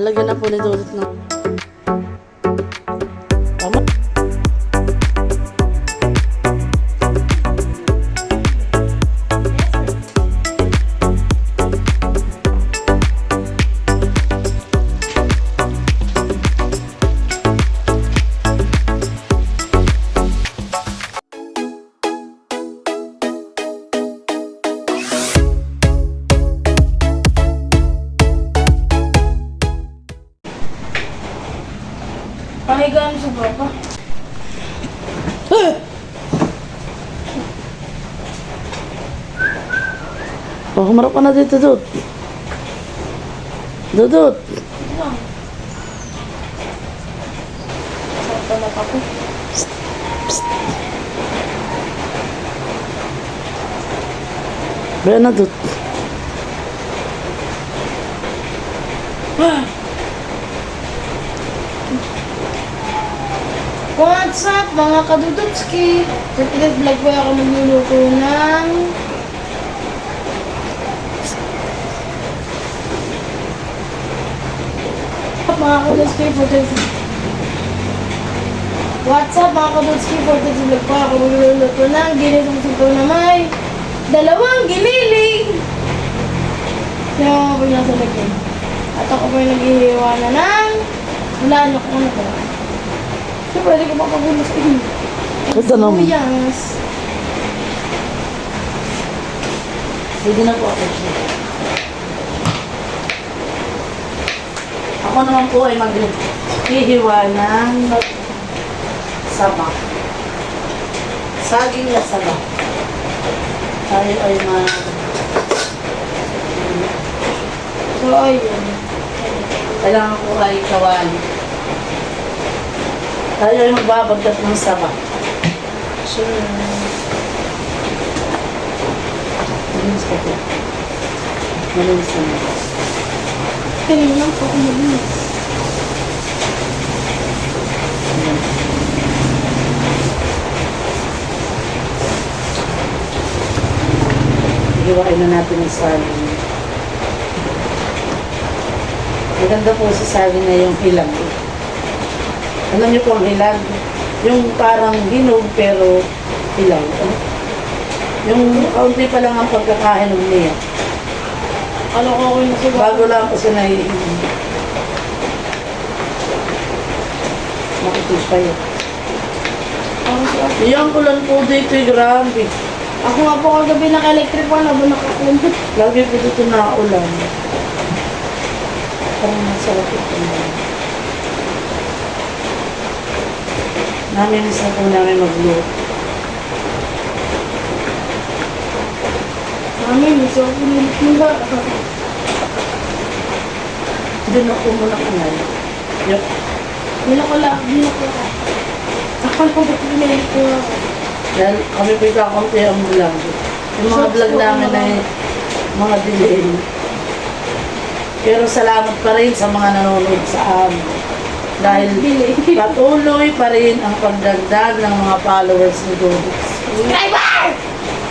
Halagyan na po ni Oh, humarap ka na dito, Dudut. Dudut. Na ako. Kaya na, Dudut. What's up mga kadudutski? Today's vlog po ako magluluto ng mga kadudutski for today's What's up mga kadudutski for today's vlog po ako magluluto ng ginitong sito na may dalawang giniling. Yung mga po nasa lagyan. At ako po yung naghihiwa na ng ano kung ano ko. So, pwede ko makagulos inyo. Ito naman. Yes. Pwede na po ako siya. Ako naman po ay maghihiwa ng saba. Saging na saba. Tayo ay ma... So, ayun. Kailangan ko ay kawali. Tayo ay magbabagkat ng saba. So, Malinis ka po. Malinis na. Tingin lang po kung malinis. Hiwain na natin ang saging. Maganda po sa saging na yung hilag. Alam niyo po ang hilag? Yung parang hinog pero hilaw. Ano? Yung kaunti pa lang ang pagkakahinog niya. Ano ko ako yung siguro? Bago lang kasi naiinom. Makitis pa yun. Ako siya. Yung ulan po dito, eh, grabe. Ako nga po kagabi naka-electric po na ba nakakumot? Lagi po dito na ulan. Parang masarap ito na. Namimiss na po namin magluto. Mami, so pinilit ba? Doon ako muna kumain. Yup. Bila ko lang, bila ko lang. Ako lang po pinilit ko ako. Dahil kami po kakunti ang vlog. Yung mga vlog namin ay mga delay. Pero salamat pa rin sa mga nanonood sa amin. Dahil patuloy pa rin ang pagdagdag ng mga followers ni Dodo. Driver!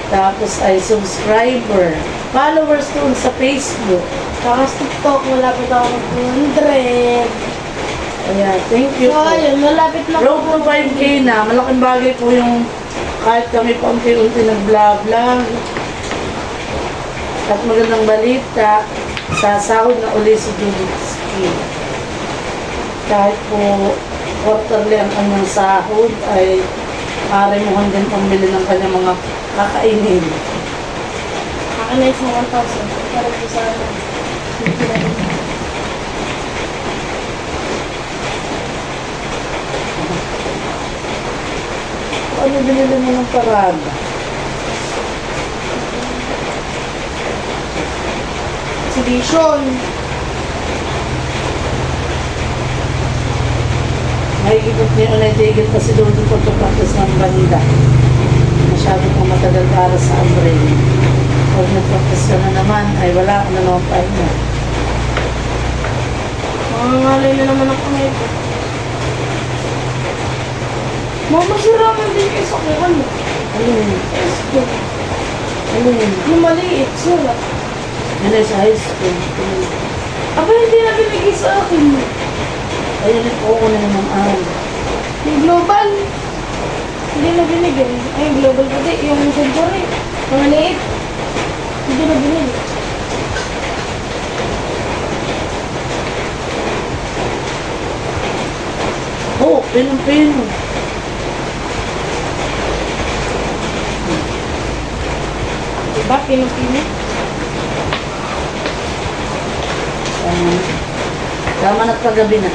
Tapos ay subscriber. Followers doon sa Facebook. Tapos TikTok, malapit ako mag-100. Ayan, thank you po. ayun, malapit na Road to 5K na. Malaking bagay po yung kahit kami pa unti-unti nag-vlog-vlog. At magandang balita, sasahod na uli si Dudutski. Kahit po quarterly ang kanyang sahod ay marimuhan din pambili ng kanyang mga kakainin. Kakanay sa 1,000. Para po sa ano. Ano binili mo ng parada? Exhibition. Nakikipot ni Unay Tigil kasi doon doon pagpapractice ng banda. Masyado pang matagal para sa umbrella. Pag nagpractice ka na naman, ay wala ka na naman pa niya. Mangangalay na naman ako ngayon. Mama, siraman din kayo sa kung ano. Ano yun? Esto. Ano yun? Yung maliit, sira. Ay sa high school. Aba, hindi na binigay sa akin. Ayun, oo na naman ay. Yung global. Hindi na binigay. Ay, yung global pati. Yung century. Mga liit. Hindi na binigay. Oo, pinong-pino. Diba? Tama na. Tama na paggabi na.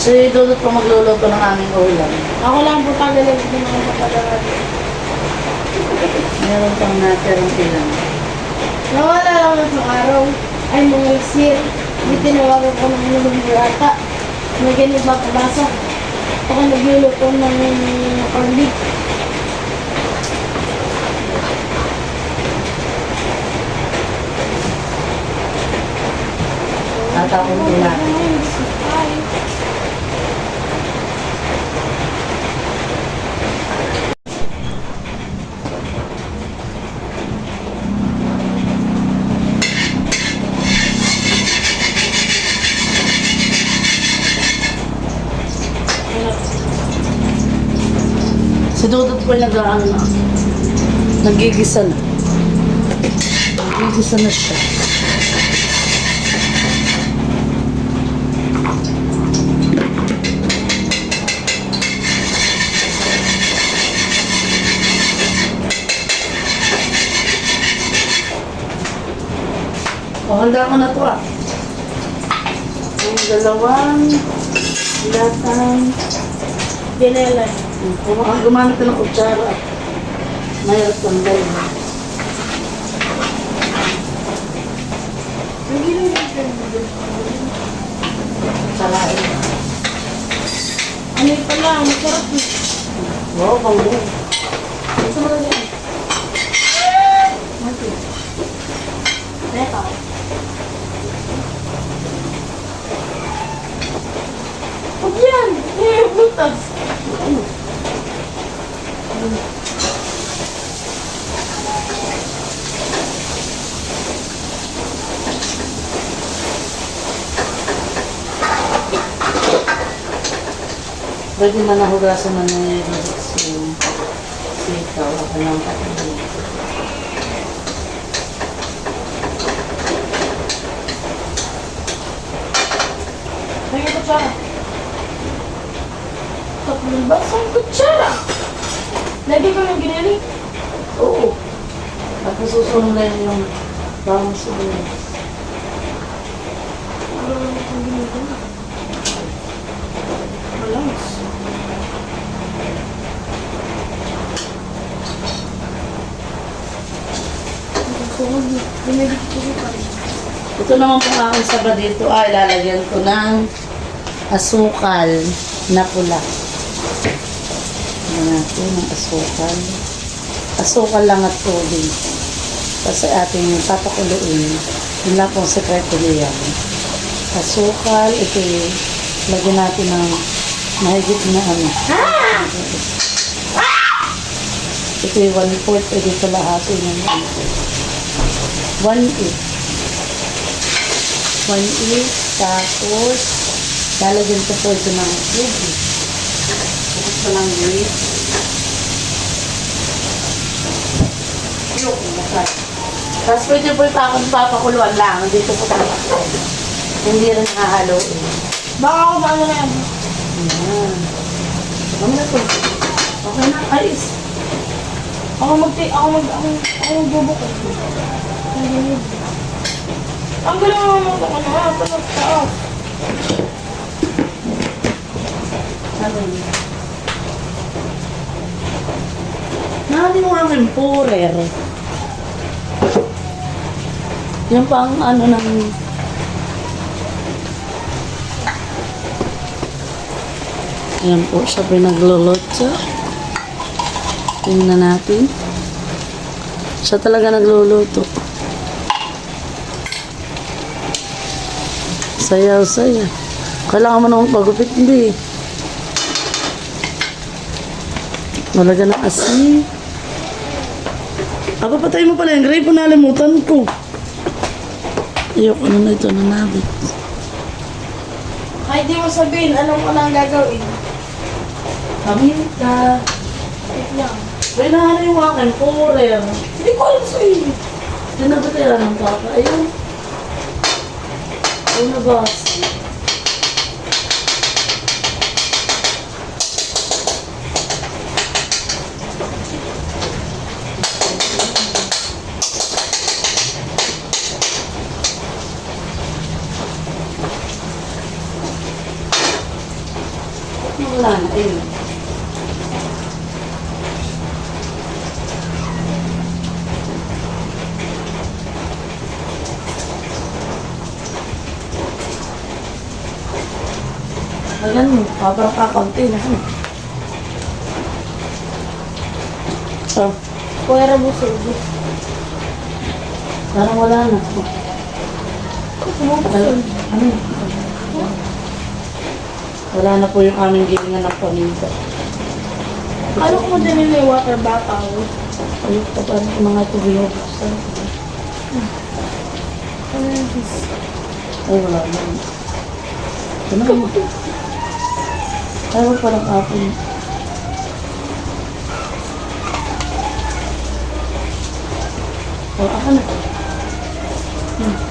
Si Dudut pa magluluto ng aming ulam. Ako lang po tagalag din ako kapalaran. Meron pang natirang ilan. Nawala lang ng araw. Ay, mga sir. Hindi tinawagan ko ng November ata. May ganit ba kabasa? Ako nagluluto ng corned. Tatapon ko natin. Nag-ano na. Nagigisa na. Nagigisa na siya. O, handa ko na to ah. Yung dalawang latang Dinela. Kung ang gumamit ng kutsara, mahirap lang dahil. Salain. Ano yung pala, masarap eh. Wow, bango. Gusto mo na yan? Teka. Huwag yan! Eh, butas. Pwede man nahugasan na Rizix yung sitaw. Ako lang kapatid. May kutsara. Tatlong basang kutsara. Lagi ko ng ginili. Oo. Tapos susunod na yun yung bawang sibuyas. Ano naman itong ginili? Malamas. Ito naman po ang aking saba dito ay lalagyan ko ng asukal na pula. Lagyan natin ng asukal. Asukal lang at tubig. Kasi ating papakuluin. Yun lang pong sekreto niyan. Asukal, ito lagyan natin ng mahigit na ano. Ito yung one fourth, pwede kalahati ng one fourth. One eighth. One eighth, tapos lalagyan ko po ito ng tubig. Ko ng grate. Yung masarap. Tapos pwede po ipakon papakuluan lang. Dito po tapos. Hindi rin nakahaloin. Baka ako ba na yan? Ayan. Ano na to? Okay na, ayos. Ako mag ako mag ako, ako magbubukod. Ang galing naman mo ako na. Na sa taas. Ano yun? Yung purer. Yung pang ano ng... Ayan po, siya pinaglulotso. Tingnan natin. Siya talaga nagluluto. Sayaw, saya. Kailangan mo naman pagupit, hindi. Malaga ng asin. Aba, patay mo pala yung grape. Nalimutan ko. Ayoko na na ito na nabit. Kahit di mo sabihin, alam ko na ang gagawin. Kami ka. Wait lang. May nahari yung akin, kurer. Hindi ko alam sa iyo. Sinabi kaya ng papa. Ayun. Ayun na ba? Wala na, ayun. Ayan mo, parang kakaunti na. ano. Oh, Kuwera busog. parang wala na. Ano? Wala na po yung aming gilingan ng paminta. Ano ko din yung water bottle? Ayun pa paano ko mga binubuksan. Ano yung this? Ay, wala na. Ano mo? Ay, wala parang apple. Oh, ako na. Ano?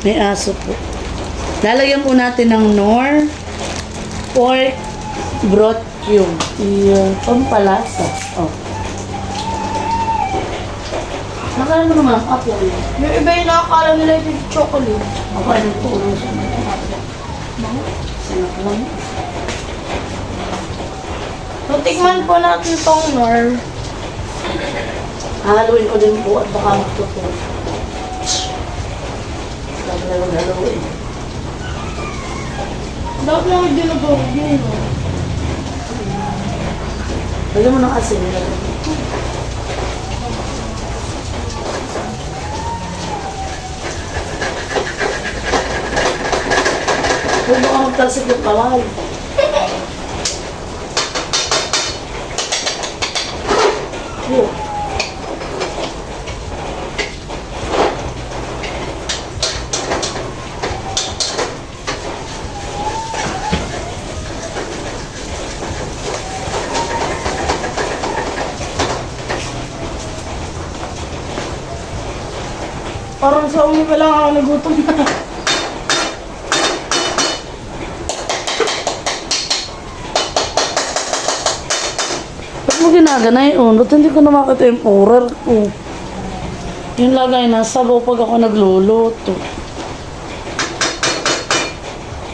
May aso po. Lalagyan po natin ng nor pork broth cube. Yung pampalasa. Oh. Nakala mo naman ang apple. Yung iba yung nakakala nila yung chocolate. Ako ay nagtulong sa mga Sinap lang. So, tikman po natin tong nor. Hahaluin ko din po at baka magtuto. Na yung haluin. Dapat lang yung dinudurog yun. no? Lagyan mo ng asin. Huwag mo ka magtalsik yung kawal. Parang sa umi pa lang ako nagutom na. Ba't mo ginaganay yun? Ba't hindi ko na makita yung ko? Yung lagay na sabaw pag ako nagluluto.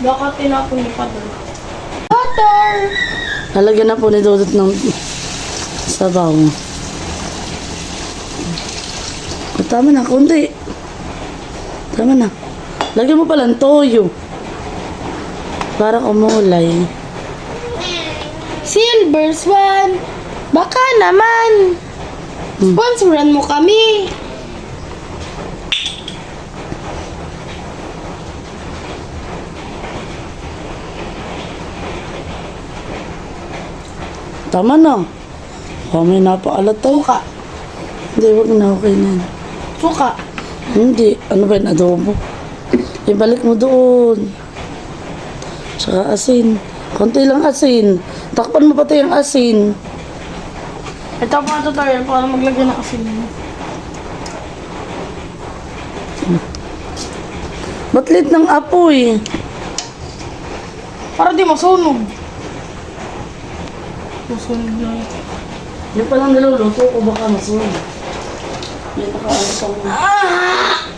Baka tinapon ni Padre. Water! Lalagyan na po ni Dodot ng sabaw. Tama na, kundi. Tama na. Lagyan mo pala ng toyo. Para kumulay. Silver Swan! Baka naman! Sponsoran mo kami! Tama na. May napaalat tayo. Suka. Hindi, wag na. Okay na. Suka. Hindi. Ano ba yung adobo? Ibalik mo doon. Tsaka asin. Konti lang asin. Takpan mo pati yung asin. Ito po ang tutorial para maglagay ng asin. Ba't lit ng apoy? Para di masunog. Masunog na. Yung palang niluluto ko baka masunod. May nakaano pang... Ah!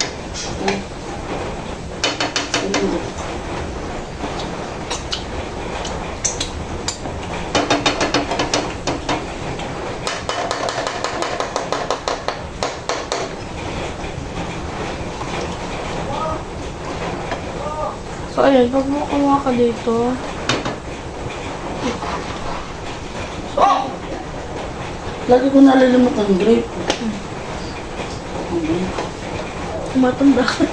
So, ayun, pag mo kumuha ka dito, Lagi ko nalilimot ang grape. Tumatanda ka.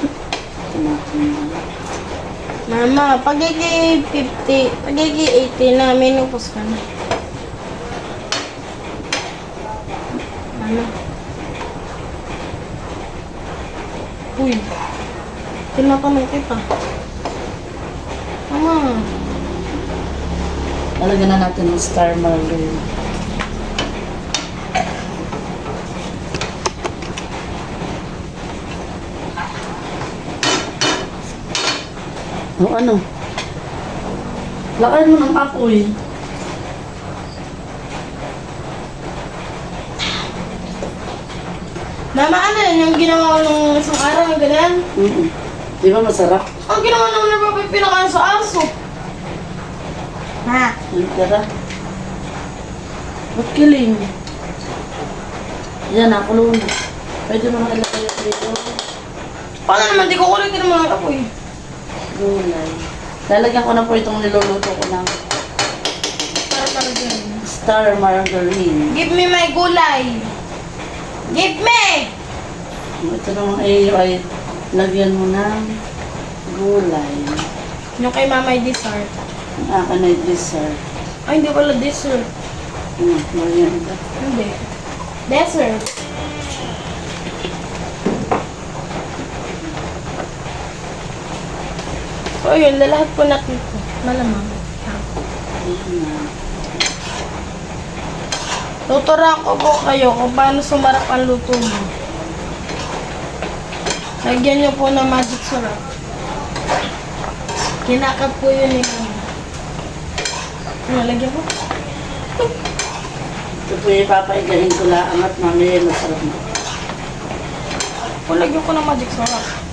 Mama, pagiging 50, pagiging 80 na, menopause ka na. Ano? Uy, tinatanong kita. Mama, Lalagyan na natin ng star marlin. O ano? Lakan mo ng apoy. Mama, ano yun? Yung ginawa ko nung isang araw, yung ganyan? Mm Di ba masarap? Ang ginawa nung napapipinakain sa aso. Ha? Ang tara. Ba't kiling? Yan, nakulo na. Pwede mo na ilagay dito. Paano naman? Di ko kulitin naman ang apoy. Gulay. Lalagyan ko na po itong niluluto ko ng Para para dyan. star margarine. Give me my gulay. Give me! Ito naman ay, ay lagyan mo ng gulay. Yung kay mama ay dessert. Ang akin ay dessert. Ay, hindi pala dessert. Hmm, merienda. Hindi. Dessert. So, yun, lalahat po natin ito. Malamang. Tuturuan ko po kayo kung paano sumarap ang luto mo. Lagyan niyo po ng magic syrup. Kinakap po yun eh. Ano, lagyan po? Ito po yung papaigahin ko lang at mamaya masarap na. O, lagyan ko ng magic syrup.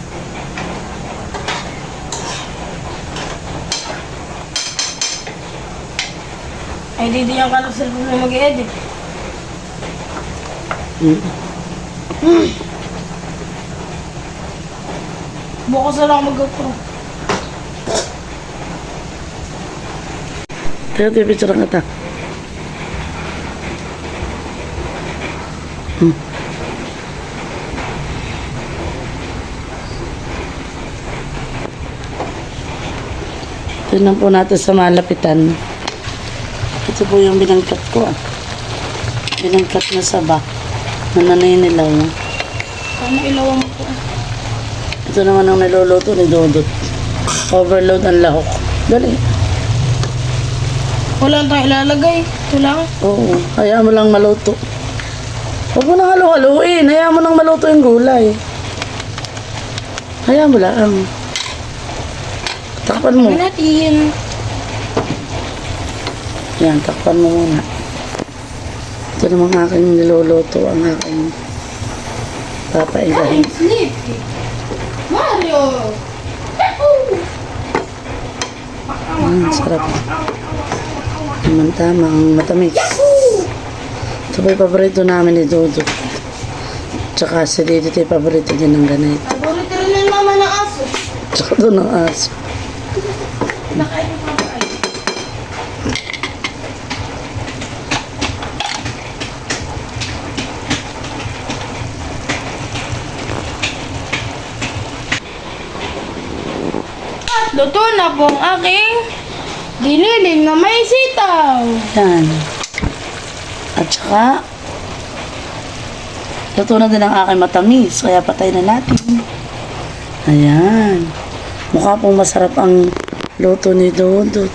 Ay, di di yung ka ng cellphone mo mag-edit. Hmm. Bukas na lang mag-GoPro. Teka, teka, picture kita. Hmm. Tignan po natin sa malapitan. Ito po yung binangkat ko. ah. Binangkat na saba. Na naninilaw. Paano ilawan mo po? Ito naman ang niluluto ni Dodot. Overload ang lahok. Dali. Wala tayong ilalagay. Ito lang. Oo, hayaan mo lang maluto. Huwag mo nang halu-haluin. Hayaan mo nang maluto yung gulay. Hayaan mo lang. Takpan mo. Ano natin? Yan, takpan mo muna. Ito namang aking niluluto. Ang aking papaigahin. Sleep. Mario! Mm, sarap. Naman tama, ang matamis. Ito pa yung paborito namin ni Dodo. Tsaka si Didi yung paborito din ng ganito. Paborito rin ng mama ng aso. Tsaka doon ang aso. Nakain ko pa ay. At luto na po ang aking giniling na may sitaw. Yan. At saka, luto na din ang aking matamis, kaya patay na natin. Ayan. Mukha pong masarap ang luto ni Dodo.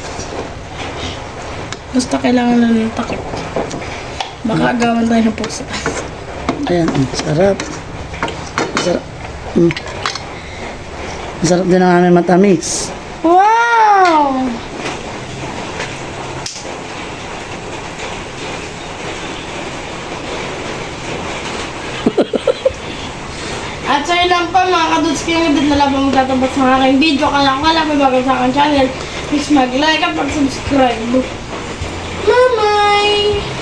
Basta kailangan na ng takip. Baka agawan tayo ng pusa. Ayan, ang sarap. Masarap. Mm. Masarap din ang aming matamis. At yun lang po mga kadudes ko yung edit na lang po magtatapos sa aking video. Kala ko kala may bagay sa aking channel. Please mag-like at mag-subscribe. Mamay!